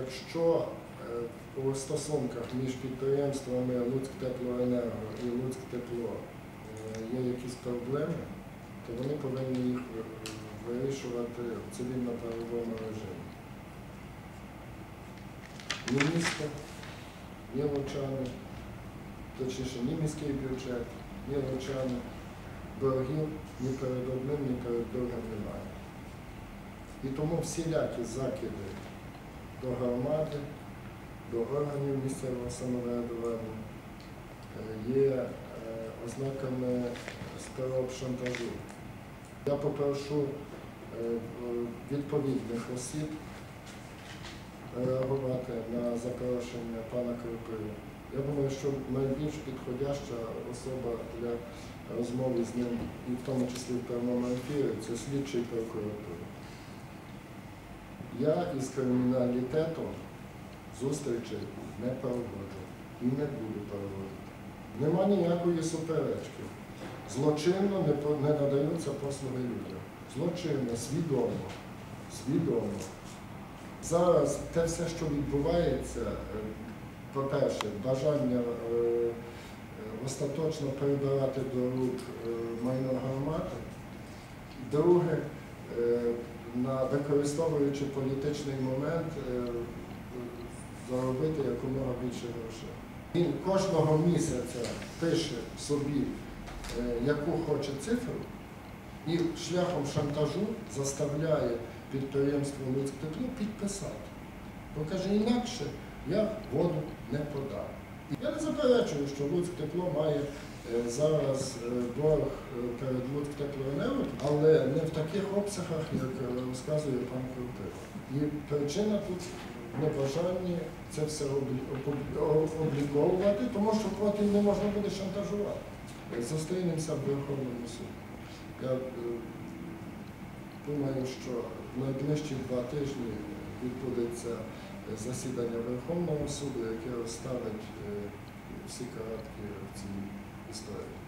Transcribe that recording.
якщо е, у стосунках між підприємствами Луцьктеплоенерго і Луцьктепло е, є якісь проблеми, то вони повинні їх е, вирішувати в цивільно-правовому режимі. Ні місто, ні лучани, точніше, ні міський бюджет, ні лучани, боргів ні перед одним, ні перед другим немає. І тому всілякі закиди до громади, до органів місцевого самоврядування е, є е, ознаками спроб шантажу. Я попрошу е, відповідних осіб реагувати на запрошення пана Кропива. Я думаю, що найбільш підходяща особа для розмови з ним, і в тому числі в прямому ефірі, це слідчий прокуратури. Я із криміналітетом зустрічей не проводжу і не буду проводити. Нема ніякої суперечки. Злочинно не, надаються послуги людям. Злочинно, свідомо. Свідомо. Зараз те все, що відбувається, е, по-перше, бажання е, остаточно перебирати до рук е, майно громади. Друге, на використовуючи політичний момент, е, заробити якомога більше грошей. Він кожного місяця пише собі, е, яку хоче цифру, і шляхом шантажу заставляє підприємство Луцьктепло підписати. Бо каже, інакше я воду не подам. Я не заперечую, що Луцьктепло має е, зараз е, борг е, перед Луцьктеплоенерго, але не в таких обсягах, як розказує пан Крупива. І причина тут в небажанні це все обліковувати, тому що потім не можна буде шантажувати. Зустрінемося в Верховному суді. Я думаю, що найближчі два тижні відбудеться засідання Верховного суду, яке розставить е, всі каратки в цій історії.